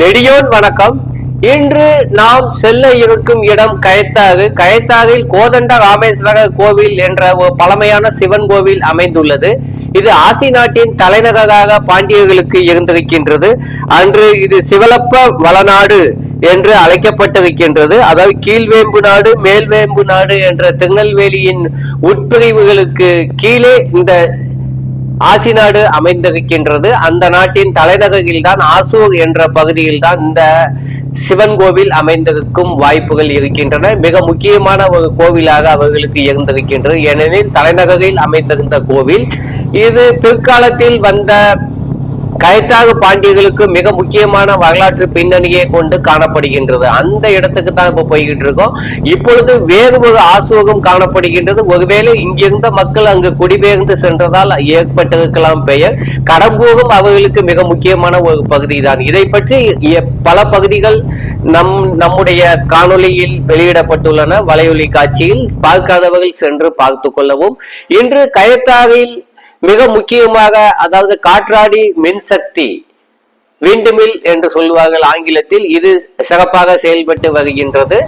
நெடியோன் வணக்கம். இன்று நாம் செல்ல இருக்கும் இடம் கயத்தாறு. கயத்தாறில் கோதண்ட ராமேஸ்வர கோவில் என்ற ஒரு பழமையான சிவன் கோவில் அமைந்துள்ளது. இது ஆசி நாட்டின் தலைநகராக பாண்டியர்களுக்கு இருந்திருக்கின்றது. அன்று இது சிவலப்ப வளநாடு என்று அழைக்கப்பட்டிருக்கின்றது. அதாவது கீழ்வேம்பு நாடு மேல்வேம்பு நாடு என்ற திருநெல்வேலியின் உட்பிரிவுகளுக்கு கீழே இந்த ஆசிநாடு அமைந்திருக்கின்றது. அந்த நாட்டின் தலைநகரில் தான் ஆசூர் என்ற பகுதியில் தான் இந்த சிவன் கோவில் அமைந்திருக்கும் வாய்ப்புகள் இருக்கின்றன. மிக முக்கியமான ஒரு கோவிலாக அவர்களுக்கு இருந்திருக்கின்றது. ஏனெனில் தலைநகரில் அமைந்திருந்த கோவில். இது பிற்காலத்தில் வந்த கயத்தாக பாண்டியர்களுக்கு மிக முக்கியமான வரலாற்று பின்னணியை கொண்டு காணப்படுகின்றது. அந்த இடத்துக்கு தான் இப்ப போய்கிட்டு இருக்கோம். இப்பொழுது வேறு ஒரு ஆசுவகம் காணப்படுகின்றது. ஒருவேளை இங்கிருந்த மக்கள் அங்கு குடிபெயர்ந்து சென்றதால் ஏற்பட்டிருக்கலாம் பெயர். கடம்பூரும் அவர்களுக்கு மிக முக்கியமான ஒரு பகுதி தான் இதை பற்றி எ- பல பகுதிகள் நம் நம்முடைய காணொளியில் வெளியிடப்பட்டுள்ளன. வலையொலி காட்சியில் பார்க்காதவர்கள் சென்று பார்த்து கொள்ளவும். இன்று கயத்தாவில் மிக முக்கியமாக அதாவது காற்றாடி மின்சக்தி விண்டுமில் என்று சொல்லுவார்கள் ஆங்கிலத்தில் இது சிறப்பாக செயல்பட்டு வருகின்றது.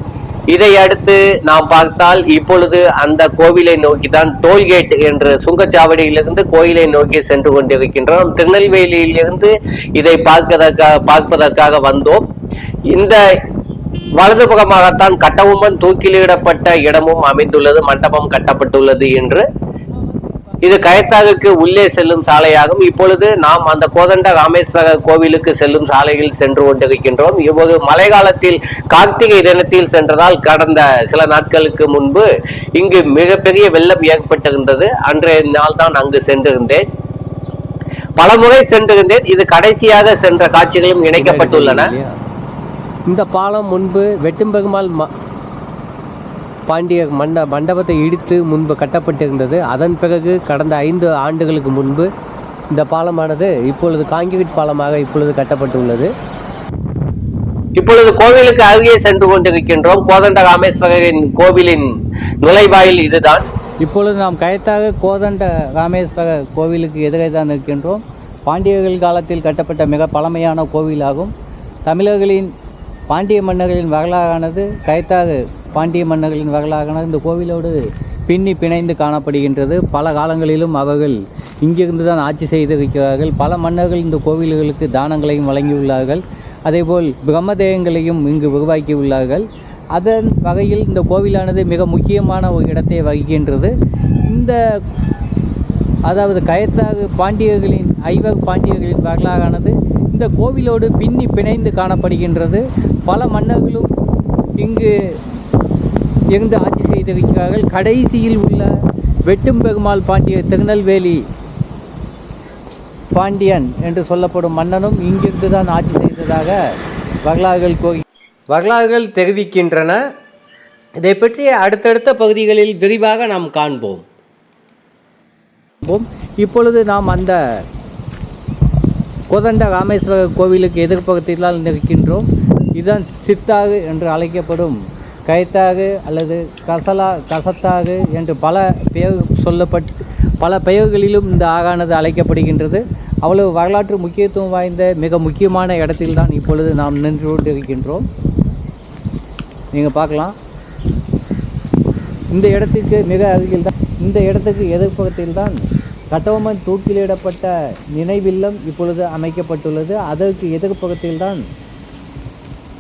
இதை அடுத்து நாம் பார்த்தால் இப்பொழுது அந்த கோவிலை நோக்கி தான் டோல்கேட் என்று சுங்கச்சாவடியிலிருந்து கோயிலை நோக்கி சென்று கொண்டிருக்கின்றோம். திருநெல்வேலியிலிருந்து இதை பார்ப்பதற்காக பார்ப்பதற்காக வந்தோம். இந்த வலதுபுறமாகத்தான் கட்டபொம்மன் தூக்கிலிடப்பட்ட இடமும் அமைந்துள்ளது மண்டபம் கட்டப்பட்டுள்ளது என்று இது கயத்தாகுக்கு உள்ளே செல்லும் சாலையாகும். இப்பொழுது நாம் அந்த கோதண்ட ராமேஸ்வர கோவிலுக்கு செல்லும் சாலையில் சென்று கொண்டிருக்கின்றோம். இப்போது மழை காலத்தில் கார்த்திகை தினத்தில் சென்றதால் கடந்த சில நாட்களுக்கு முன்பு இங்கு மிகப்பெரிய வெள்ளம் ஏற்பட்டிருந்தது. அன்றைய நாள் தான் அங்கு சென்றிருந்தேன். பலமுறை சென்றிருந்தேன். இது கடைசியாக சென்ற காட்சிகளும் இணைக்கப்பட்டுள்ளன. இந்த பாலம் முன்பு வெட்டும்பெருமாள் பாண்டிய மண்ட மண்டபத்தை இடித்து முன்பு கட்டப்பட்டிருந்தது. அதன் பிறகு கடந்த ஐந்து ஆண்டுகளுக்கு முன்பு இந்த பாலமானது இப்பொழுது காங்கிரீட் பாலமாக இப்பொழுது கட்டப்பட்டுள்ளது. இப்பொழுது கோவிலுக்கு அருகே சென்று கொண்டிருக்கின்றோம். கோதண்ட ராமேஸ்வரரின் கோவிலின் நுழைவாயில் இதுதான். இப்பொழுது நாம் கயத்தாக கோதண்ட ராமேஸ்வர கோவிலுக்கு எதிரே தான் இருக்கின்றோம் பாண்டியர்கள் காலத்தில் கட்டப்பட்ட மிக பழமையான கோவிலாகும். தமிழர்களின் பாண்டிய மன்னர்களின் வரலாறானது கயத்தாக பாண்டிய மன்னர்களின் வரலாறான இந்த கோவிலோடு பின்னி பிணைந்து காணப்படுகின்றது. பல காலங்களிலும் அவர்கள் இங்கிருந்து தான் ஆட்சி செய்திருக்கிறார்கள். பல மன்னர்கள் இந்த கோவில்களுக்கு தானங்களையும் வழங்கியுள்ளார்கள். அதேபோல் பிரம்மதேயங்களையும் இங்கு உருவாக்கியுள்ளார்கள். அதன் வகையில் இந்த கோவிலானது மிக முக்கியமான ஒரு இடத்தை வகிக்கின்றது. இந்த அதாவது கயத்தாக பாண்டியர்களின் ஐவர் பாண்டியர்களின் வரலாறானது இந்த கோவிலோடு பின்னி பிணைந்து காணப்படுகின்றது. பல மன்னர்களும் இங்கு இருந்து ஆட்சி செய்திருக்கிறார்கள் கடைசியில் உள்ள வெட்டும் பெருமாள் பாண்டிய திருநெல்வேலி பாண்டியன் என்று சொல்லப்படும் மன்னனும் இங்கிருந்து தான் ஆட்சி செய்ததாக வரலாறுகள் கோரி வரலாறுகள் தெரிவிக்கின்றன. இதை பற்றி அடுத்தடுத்த பகுதிகளில் விரிவாக நாம் காண்போம். போம். இப்பொழுது நாம் அந்த கோதண்ட ராமேஸ்வரர் கோவிலுக்கு எதிர்ப்பக்கத்தில் தான் நிற்கின்றோம். இதுதான் சித்தாறு என்று அழைக்கப்படும் கைத்தாகு அல்லது கசலா கசத்தாகு என்று பல பெயர் சொல்லப்பட்டு பல பெயர்களிலும் இந்த ஆகானது அழைக்கப்படுகின்றது. அவ்வளவு வரலாற்று முக்கியத்துவம் வாய்ந்த மிக முக்கியமான இடத்தில்தான் இப்பொழுது நாம் நின்று கொண்டிருக்கின்றோம். நீங்கள் பார்க்கலாம். இந்த இடத்திற்கு மிக அருகில் தான் இந்த இடத்துக்கு எதிர்ப்பக்கத்தில் தான் கட்டபொம்மன் தூக்கிலிடப்பட்ட நினைவில்லம் இப்பொழுது அமைக்கப்பட்டுள்ளது. அதற்கு எதிர்ப்பக்கத்தில் தான்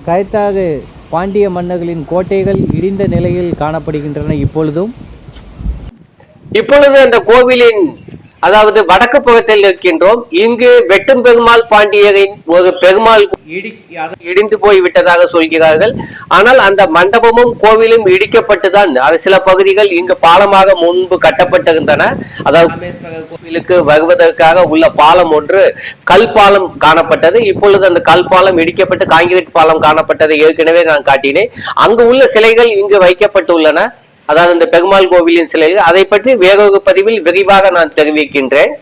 கயத்தாக பாண்டிய மன்னர்களின் கோட்டைகள் இடிந்த நிலையில் காணப்படுகின்றன இப்பொழுதும். இப்பொழுது அந்த கோவிலின் அதாவது வடக்கு புறத்தில் இருக்கின்றோம். இங்கு வெட்டும் பெருமாள் பாண்டியரின் ஒரு பெருமாள் இடிந்து போய் விட்டதாக சொல்கிறார்கள். ஆனால் அந்த மண்டபமும் கோவிலும் இடிக்கப்பட்டுதான். அது சில பகுதிகள் இங்கு பாலமாக முன்பு கட்டப்பட்டிருந்தன. அதாவது கோவிலுக்கு வருவதற்காக உள்ள பாலம் ஒன்று கல் பாலம் காணப்பட்டது. இப்பொழுது அந்த கல் பாலம் இடிக்கப்பட்டு காங்கிரீட் பாலம் காணப்பட்டதை ஏற்கனவே நான் காட்டினேன். அங்கு உள்ள சிலைகள் இங்கு வைக்கப்பட்டுள்ளன. அதாவது இந்த பெருமாள் கோவிலின் சிலைகள் அதை பற்றி வேறொரு பதிவில் விரிவாக நான் தெரிவிக்கின்றேன்.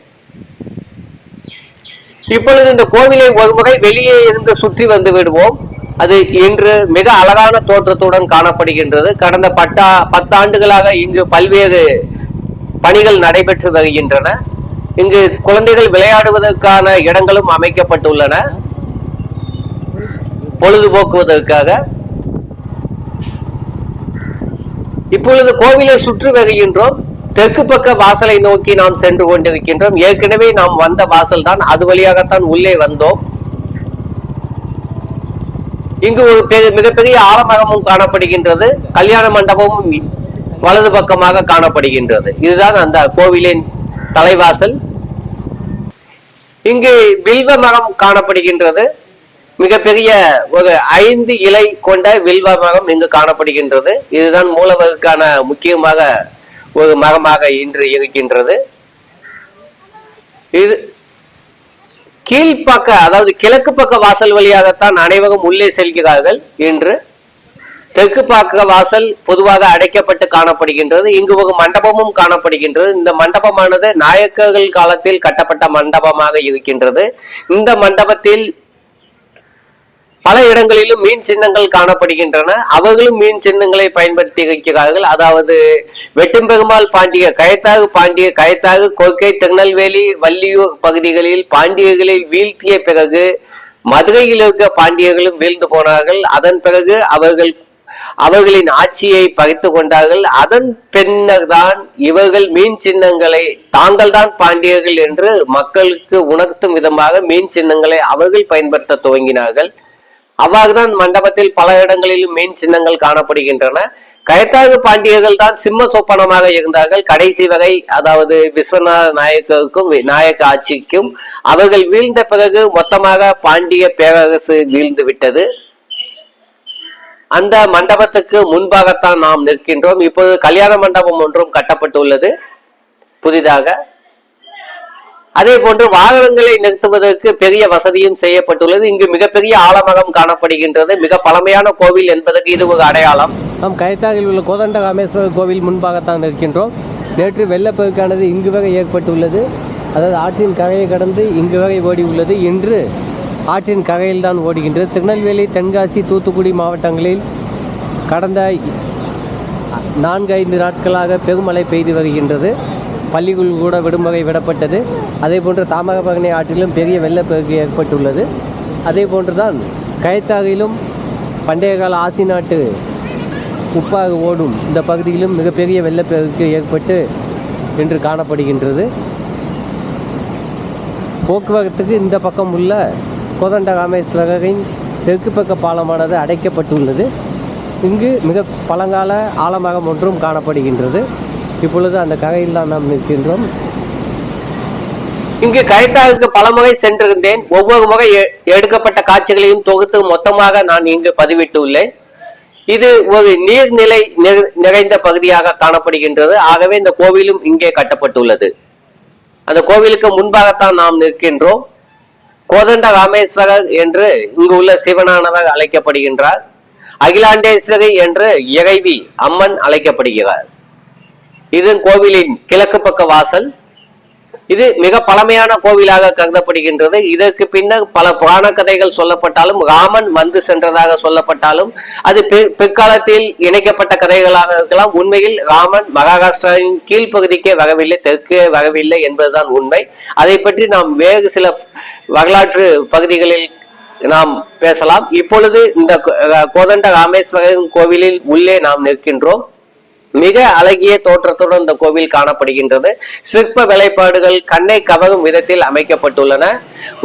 இப்பொழுது இந்த கோவிலை ஒருமுறை வெளியே இருந்து சுற்றி வந்து விடுவோம். அது இன்று மிக அழகான தோற்றத்துடன் காணப்படுகின்றது. கடந்த பட்டா பத்தாண்டுகளாக இங்கு பல்வேறு பணிகள் நடைபெற்று வருகின்றன. இங்கு குழந்தைகள் விளையாடுவதற்கான இடங்களும் அமைக்கப்பட்டுள்ளன. பொழுதுபோக்குவதற்காக. இப்பொழுது கோவிலை சுற்றி வருகின்றோம். தெற்கு பக்க வாசலை நோக்கி நாம் சென்று கொண்டிருக்கின்றோம். ஏற்கனவே நாம் வந்த வாசல் தான் அது வழியாகத்தான் உள்ளே வந்தோம். இங்கு ஒரு பெ- மிகப்பெரிய ஆலமரமும் காணப்படுகின்றது. கல்யாண மண்டபமும் வலது பக்கமாக காணப்படுகின்றது. இதுதான் அந்த கோவிலின் தலைவாசல். இங்கு வில்வ மரம் காணப்படுகின்றது. மிகப்பெரிய ஒரு ஐந்து இலை கொண்ட வில்வ மரம் இங்கு காணப்படுகின்றது. இதுதான் மூலவருக்கான முக்கியமாக ஒரு மரமாக இன்று இருக்கின்றது. இது கீழ்ப்பக்க அதாவது கிழக்கு பக்க வாசல் வழியாகத்தான் அனைவரும் உள்ளே செல்கிறார்கள் இன்று. தெற்கு பக்க வாசல் பொதுவாக அடைக்கப்பட்டு காணப்படுகின்றது. இங்கு ஒரு மண்டபமும் காணப்படுகின்றது. இந்த மண்டபமானது நாயக்கர்கள் காலத்தில் கட்டப்பட்ட மண்டபமாக இருக்கின்றது. இந்த மண்டபத்தில் பல இடங்களிலும் மீன் சின்னங்கள் காணப்படுகின்றன. அவர்களும் மீன் சின்னங்களை பயன்படுத்தி வைக்கிறார்கள் அதாவது வெட்டும்பெருமாள் பாண்டிய கயத்தாகு பாண்டிய கயத்தாகு கொற்கை திருநெல்வேலி வள்ளியூர் பகுதிகளில் பாண்டியர்களை வீழ்த்திய பிறகு மதுரையில் இருக்க பாண்டியர்களும் வீழ்ந்து போனார்கள். அதன் பிறகு அவர்கள் அவர்களின் ஆட்சியை பகித்து கொண்டார்கள். அதன் பின்னர் தான் இவர்கள் மீன் சின்னங்களை தாங்கள் தான் பாண்டியர்கள் என்று மக்களுக்கு உணர்த்தும் விதமாக மீன் சின்னங்களை அவர்கள் பயன்படுத்த துவங்கினார்கள். அவ்வாறுதான் மண்டபத்தில் பல இடங்களிலும் மீன் சின்னங்கள் காணப்படுகின்றன. கயத்தாறு பாண்டியர்கள் தான் சிம்ம சொப்பனமாக இருந்தார்கள். கடைசி வகை அதாவது விஸ்வநாத நாயக்கருக்கும் நாயக்க ஆட்சிக்கும் அவர்கள் வீழ்ந்த பிறகு மொத்தமாக பாண்டிய பேரரசு வீழ்ந்து விட்டது. அந்த மண்டபத்துக்கு முன்பாகத்தான் நாம் நிற்கின்றோம். இப்போது கல்யாண மண்டபம் ஒன்றும் கட்டப்பட்டுள்ளது. புதிதாக. அதே போன்று வாகனங்களை நிறுத்துவதற்கு பெரிய வசதியும் செய்யப்பட்டுள்ளது. இங்கு மிகப்பெரிய ஆலமரம் காணப்படுகின்றது. மிக பழமையான கோவில் என்பதற்கு இது ஒரு அடையாளம். நாம் கைத்தாகில் உள்ள கோதண்ட ராமேஸ்வரர் கோவில் முன்பாகத்தான் இருக்கின்றோம் நேற்று வெள்ளப்பெருக்கானது இங்கு வகை ஏற்பட்டுள்ளது. அதாவது ஆற்றின் கரையை கடந்து இங்கு வகை ஓடி உள்ளது இன்று ஆற்றின் கரையில் தான் ஓடுகின்றது. திருநெல்வேலி தென்காசி தூத்துக்குடி மாவட்டங்களில் கடந்த நான்கு ஐந்து நாட்களாக பெருமழை பெய்து வருகின்றது. பள்ளிக்குள் கூட விடுமுறை விடப்பட்டது. அதே போன்று தாமிரபரணி ஆற்றிலும் பெரிய வெள்ளப்பெருக்கு ஏற்பட்டுள்ளது. அதே போன்றுதான் கயத்தாகிலும் பண்டைய கால ஆசி நாட்டு உப்பாக ஓடும் இந்த பகுதியிலும் மிகப்பெரிய வெள்ளப்பெருக்கு ஏற்பட்டு இன்று காணப்படுகின்றது. போக்குவரத்துக்கு இந்த பக்கம் உள்ள கோதண்ட ராமேஸ்வரரின் தெற்கு பக்க பாலமானது அடைக்கப்பட்டுள்ளது. இங்கு மிக பழங்கால ஆலமரம் ஒன்றும் காணப்படுகின்றது. இப்பொழுது அந்த கரையில் தான் நாம் நிற்கின்றோம். இங்கு கயத்தாருக்கு பலமுறை சென்றிருந்தேன். ஒவ்வொரு முறை எ- எடுக்கப்பட்ட காட்சிகளையும் தொகுத்து மொத்தமாக நான் இங்கு பதிவிட்டுள்ளேன். இது ஒரு நீர்நிலை நிறைந்த பகுதியாக காணப்படுகின்றது. ஆகவே இந்த கோவிலும் இங்கே கட்டப்பட்டுள்ளது. அந்த கோவிலுக்கு முன்பாகத்தான் நாம் நிற்கின்றோம். கோதண்ட ராமேஸ்வரர் என்று இங்கு உள்ள சிவனானவர் அழைக்கப்படுகின்றார். அகிலாண்டேஸ்வரி என்று இறைவி அம்மன் அழைக்கப்படுகிறார். இது கோவிலின் கிழக்கு பக்க வாசல். இது மிக பழமையான கோவிலாக கருதப்படுகின்றது. இதற்கு பின்னர் பல புராண கதைகள் சொல்லப்பட்டாலும் ராமன் வந்து சென்றதாக சொல்லப்பட்டாலும் அது பிற்காலத்தில் இணைக்கப்பட்ட கதைகளாக இருக்கலாம். உண்மையில் ராமன் மகாராஷ்டிராவின் கீழ்ப்பகுதிக்கே வரவில்லை தெற்கே வரவில்லை என்பதுதான் உண்மை. அதை பற்றி நாம் வேறு சில வரலாற்று பகுதிகளில் நாம் பேசலாம். இப்பொழுது இந்த கோதண்ட ராமேஸ்வரன் கோவிலில் உள்ளே நாம் நிற்கின்றோம். மிக அழகிய தோற்றத்துடன் இந்த கோவில் காணப்படுகின்றது. சிற்ப வேலைப்பாடுகள் கண்ணை கவரும் விதத்தில் அமைக்கப்பட்டுள்ளன.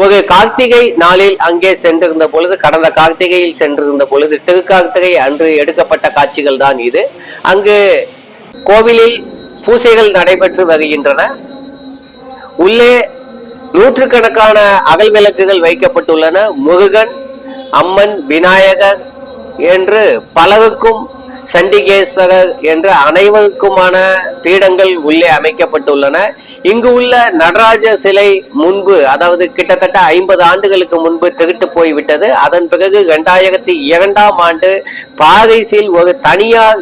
ஒரு கார்த்திகை நாளில் அங்கே சென்றிருந்த பொழுது கடந்த கார்த்திகையில் சென்றிருந்த பொழுது திருக்கார்த்திகை அன்று எடுக்கப்பட்ட காட்சிகள் தான் இது. அங்கு கோவிலில் பூசைகள் நடைபெற்று வருகின்றன. உள்ளே நூற்றுக்கணக்கான அகல் விளக்குகள் வைக்கப்பட்டுள்ளன. முருகன் அம்மன் விநாயகர் என்று பலருக்கும் சண்டிகேஸ்வரர் என்று அனைவருக்குமான பீடங்கள் உள்ளே அமைக்கப்பட்டுள்ளன. இங்கு உள்ள நடராஜ சிலை முன்பு அதாவது கிட்டத்தட்ட ஐம்பது ஆண்டுகளுக்கு முன்பு திருட்டு போய்விட்டது. அதன் பிறகு இரண்டாயிரத்தி இரண்டாம் ஆண்டு பாரிஸில் ஒரு தனியார்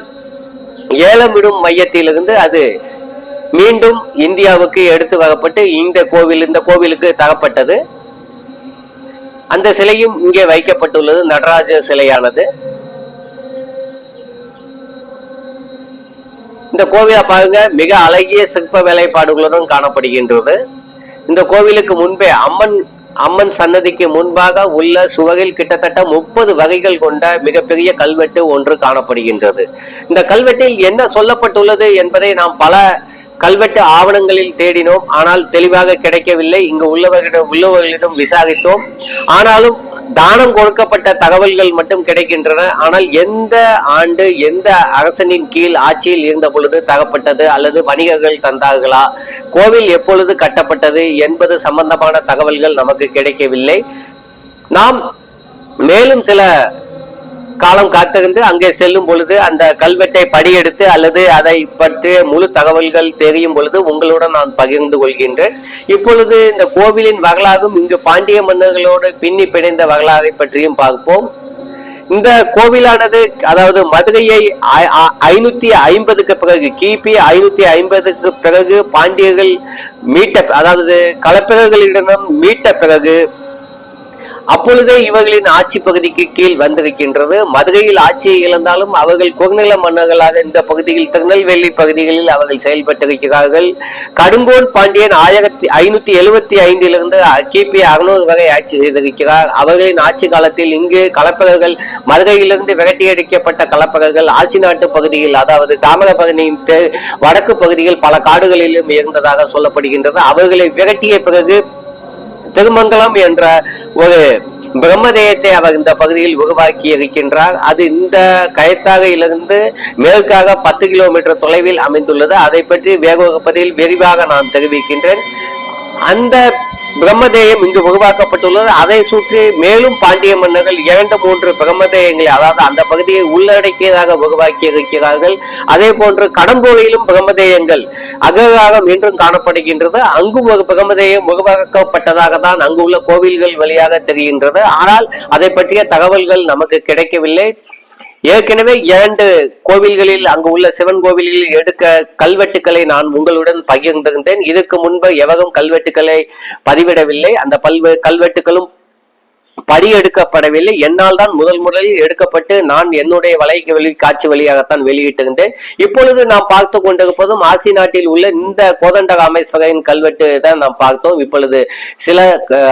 ஏலமிடும் மையத்திலிருந்து அது மீண்டும் இந்தியாவுக்கு எடுத்து வரப்பட்டு இந்த கோவில் இந்த கோவிலுக்கு தரப்பட்டது. அந்த சிலையும் இங்கே வைக்கப்பட்டுள்ளது நடராஜ சிலையானது. இந்த கோவிலை பாருங்க மிக அழகிய சிற்ப வேலைப்பாடுகளுடன் காணப்படுகின்றது. இந்த கோவிலுக்கு முன்பே அம்மன் அம்மன் சன்னதிக்கு முன்பாக உள்ள சுவரில் கிட்டத்தட்ட முப்பது வகைகள் கொண்ட மிகப்பெரிய கல்வெட்டு ஒன்று காணப்படுகின்றது. இந்த கல்வெட்டில் என்ன சொல்லப்பட்டுள்ளது என்பதை நாம் பல கல்வெட்டு ஆவணங்களில் தேடினோம். ஆனால் தெளிவாக கிடைக்கவில்லை. இங்கு உள்ளவர்களிடம் உள்ளவர்களிடம் விசாரித்தோம். ஆனாலும் தானம் கொடுக்கப்பட்ட தகவல்கள் மட்டும் கிடைக்கின்றன. ஆனால் எந்த ஆண்டு எந்த அரசனின் கீழ் ஆட்சியில் இருந்த பொழுது தகப்பட்டது அல்லது வணிகர்கள் தந்தார்களா கோவில் எப்பொழுது கட்டப்பட்டது என்பது சம்பந்தமான தகவல்கள் நமக்கு கிடைக்கவில்லை. நாம் மேலும் சில காலம் காத்திருந்து அங்கே செல்லும் பொழுது அந்த கல்வெட்டை படியெடுத்து அல்லது அதை பற்றிய முழு தகவல்கள் தெரியும் பொழுது உங்களுடன் நான் பகிர்ந்து கொள்கின்றேன். இப்பொழுது இந்த கோவிலின் வரலாறும் இங்கு பாண்டிய மன்னர்களோடு பின்னி பிணைந்த வரலாறை பற்றியும் பார்ப்போம். இந்த கோவிலானது அதாவது மதுரையை ஐநூத்தி ஐம்பதுக்கு பிறகு கிபி ஐநூத்தி ஐம்பதுக்கு பிறகு பாண்டியர்கள் மீட்ட அதாவது களப்பிரர்களிடம் மீட்ட பிறகு அப்பொழுதே இவர்களின் ஆட்சி பகுதிக்கு கீழ் வந்திருக்கின்றது. மதுரையில் ஆட்சியை இழந்தாலும் அவர்கள் குறுநில மன்னர்களாக இந்த பகுதியில் திருநெல்வேலி பகுதிகளில் அவர்கள் செயல்பட்டிருக்கிறார்கள். கடுங்கோல் பாண்டியன் ஆயிரத்தி ஐநூத்தி எழுபத்தி ஐந்திலிருந்து கிபி அறுநூறு வரை ஆட்சி செய்திருக்கிறார். அவர்களின் ஆட்சி காலத்தில் இங்கு கலப்பகர்கள் மதுரையிலிருந்து விரட்டியடிக்கப்பட்ட கலப்பகர்கள் ஆசி நாட்டு பகுதியில் அதாவது தாமிரபரணியின் வடக்கு பகுதியில் பல காடுகளிலும் இருந்ததாக சொல்லப்படுகின்றது. அவர்களை விரட்டிய பிறகு திருமங்கலம் என்ற ஒரு பிரம்மதேயத்தை அவர் இந்த பகுதியில் உருவாக்கி இருக்கின்றார். அது இந்த கயத்தாகையிலிருந்து மேற்காக பத்து கிலோமீட்டர் தொலைவில் அமைந்துள்ளது. அதை பற்றி வேகொரு பதிவில் விரிவாக நான் தெரிவிக்கின்றேன். அந்த பிரம்மதேயம் இங்கு உருவாக்கப்பட்டுள்ளது. அதை சுற்றி மேலும் பாண்டிய மன்னர்கள் இரண்டு மூன்று பிரம்மதேயங்களை அதாவது அந்த பகுதியை உள்ளடக்கியதாக உருவாக்கி இருக்கிறார்கள் அதே போன்று கடம்பூரிலும் பிரம்மதேயங்கள் அகராக மீண்டும் காணப்படுகின்றது. அங்கு ஒரு பிரம்மதேயம் உருவாக்கப்பட்டதாக தான் அங்கு உள்ள கோவில்கள் வழியாக தெரிகின்றது. ஆனால் அதை பற்றிய தகவல்கள் நமக்கு கிடைக்கவில்லை. ஏற்கனவே இரண்டு கோவில்களில் அங்கு உள்ள சிவன் கோவிலில் எடுக்க கல்வெட்டுக்களை நான் உங்களுடன் பகிர்ந்திருந்தேன். இதுக்கு முன்பு எவரும் கல்வெட்டுக்களை பதிவிடவில்லை. அந்த பல்வேறு கல்வெட்டுகளும் படி எடுக்கப்படவில்லை என்னால் தான் முதல் முதலில் எடுக்கப்பட்டு நான் என்னுடைய வலைக்கு வெளி காட்சி வழியாகத்தான் வெளியிட்டிருந்தேன். இப்பொழுது நாம் பார்த்து கொண்டிருப்பதும் ஆசி நாட்டில் உள்ள இந்த கோதண்டக அமைச்சகையின் கல்வெட்டு தான் நாம் பார்த்தோம். இப்பொழுது சில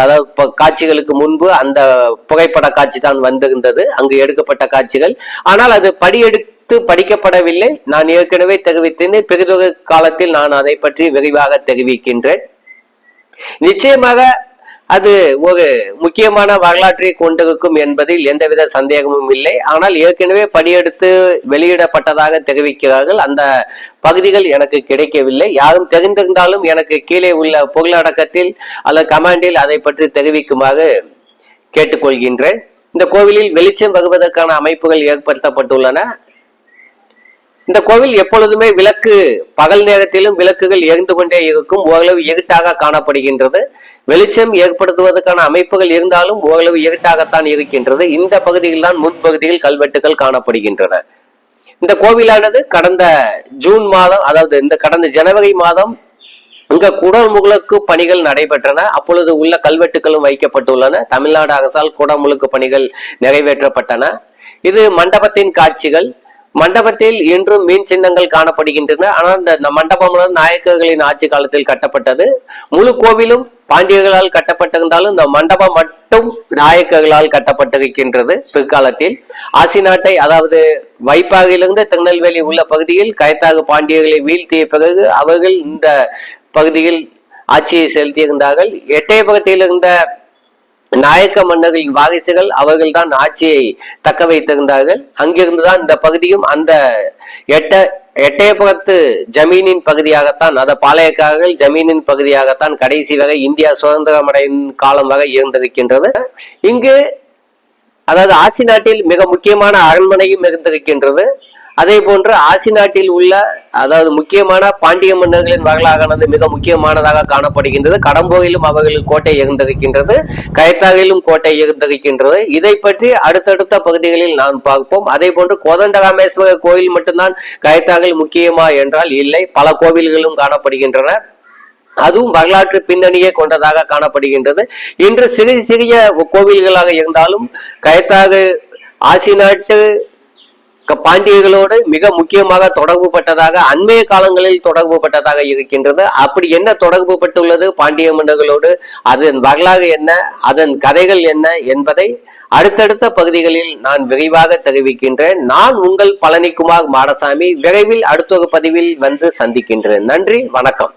அதாவது காட்சிகளுக்கு முன்பு அந்த புகைப்பட காட்சி தான் வந்திருந்தது. அங்கு எடுக்கப்பட்ட காட்சிகள். ஆனால் அது படி எடுத்து படிக்கப்படவில்லை. நான் ஏற்கனவே தெரிவித்தேன் பிறகு காலத்தில் நான் அதை பற்றி விரிவாக தெரிவிக்கின்றேன். நிச்சயமாக அது ஒரு முக்கியமான வரலாற்றை கொண்டிருக்கும் என்பதில் எந்தவித சந்தேகமும் இல்லை. ஆனால் ஏற்கனவே படியெடுத்து வெளியிடப்பட்டதாக தெரிவிக்கிறார்கள். அந்த பகுதிகள் எனக்கு கிடைக்கவில்லை. யாரும் தெரிந்திருந்தாலும் எனக்கு கீழே உள்ள பொருளடக்கத்தில் அல்லது கமாண்டில் அதை பற்றி தெரிவிக்குமாறு கேட்டுக்கொள்கின்றேன். இந்த கோவிலில் வெளிச்சம் வருவதற்கான அமைப்புகள் ஏற்படுத்தப்பட்டுள்ளன. இந்த கோவில் எப்பொழுதுமே விளக்கு பகல் நேரத்திலும் விளக்குகள் எரிந்து கொண்டே இருக்கும் ஓரளவு இருட்டாக காணப்படுகின்றது. வெளிச்சம் ஏற்படுத்துவதற்கான அமைப்புகள் இருந்தாலும் ஓரளவு இருட்டாகத்தான் இருக்கின்றது. இந்த பகுதியில் தான் முன்பகுதியில் கல்வெட்டுகள் காணப்படுகின்றன. இந்த கோவிலானது கடந்த ஜூன் மாதம் அதாவது இந்த கடந்த ஜனவரி மாதம் இங்க குடமுழுக்கு பணிகள் நடைபெற்றன. அப்பொழுது உள்ள கல்வெட்டுகளும் வைக்கப்பட்டுள்ளன. தமிழ்நாடு அரசால் குடமுழுக்கு பணிகள் நிறைவேற்றப்பட்டன. இது மண்டபத்தின் காட்சிகள். மண்டபத்தில் இன்றும் மீன் சின்னங்கள் காணப்படுகின்றன. ஆனால் இந்த மண்டபம் நாயக்கர்களின் ஆட்சி காலத்தில் கட்டப்பட்டது. முழு கோவிலும் பாண்டியர்களால் கட்டப்பட்டிருந்தாலும் இந்த மண்டபம் மட்டும் நாயக்கர்களால் கட்டப்பட்டிருக்கின்றது பிற்காலத்தில். ஆசி நாட்டை அதாவது வைப்பாகிலிருந்து திருநெல்வேலி உள்ள பகுதியில் கைத்தாக பாண்டியர்களை வீழ்த்திய பிறகு அவர்கள் இந்த பகுதியில் ஆட்சியை செலுத்தியிருந்தார்கள். எட்டயபுரத்தில் இருந்த நாயக்க மன்னர்களின் வாரிசுகள் அவர்கள் தான் ஆட்சியை தக்க வைத்திருந்தார்கள். அங்கிருந்துதான் இந்த பகுதியும் அந்த எட்ட எட்டயபுரத்து ஜமீனின் பகுதியாகத்தான் அந்த பாளையக்காரர்கள் ஜமீனின் பகுதியாகத்தான் கடைசி வரை இந்தியா சுதந்திரமடையும் காலம் வரை இருந்திருக்கின்றது. இங்கு அதாவது ஆசி நாட்டில் மிக முக்கியமான அரண்மனையும் இருந்திருக்கின்றது. அதே போன்று ஆசி நாட்டில் உள்ள அதாவது முக்கியமான பாண்டிய மன்னர்களின் வரலாறானது மிக முக்கியமானதாக காணப்படுகின்றது. கடம்போயிலும் அவர்கள் கோட்டை இருந்திருக்கின்றது கயத்தாகிலும் கோட்டை இருந்திருக்கின்றது இதை பற்றி அடுத்தடுத்த பகுதிகளில் நாம் பார்ப்போம். அதே போன்று கோதண்டராமேஸ்வரர் கோயில் மட்டும்தான் கயத்தாகில் முக்கியமா என்றால் இல்லை. பல கோவில்களும் காணப்படுகின்றன. அதுவும் வரலாற்று பின்னணியை கொண்டதாக காணப்படுகின்றது. இன்று சிறிய சிறிய கோவில்களாக இருந்தாலும் கயத்தாக ஆசி நாட்டு பாண்டியர்களோடு மிக முக்கியமாக தொடர்பு பட்டதாக அண்மைய காலங்களில் தொடர்பு பட்டதாக இருக்கின்றது. அப்படி என்ன தொடர்பு பட்டுள்ளது பாண்டிய மன்னர்களோடு? அதன் வரலாறு என்ன? அதன் கதைகள் என்ன? என்பதை அடுத்தடுத்த பகுதிகளில் நான் விரைவாக தெரிவிக்கின்றேன். நான் உங்கள் பழனிக்குமார் மாடசாமி. விரைவில் அடுத்த பதிவில் வந்து சந்திக்கின்றேன். நன்றி வணக்கம்.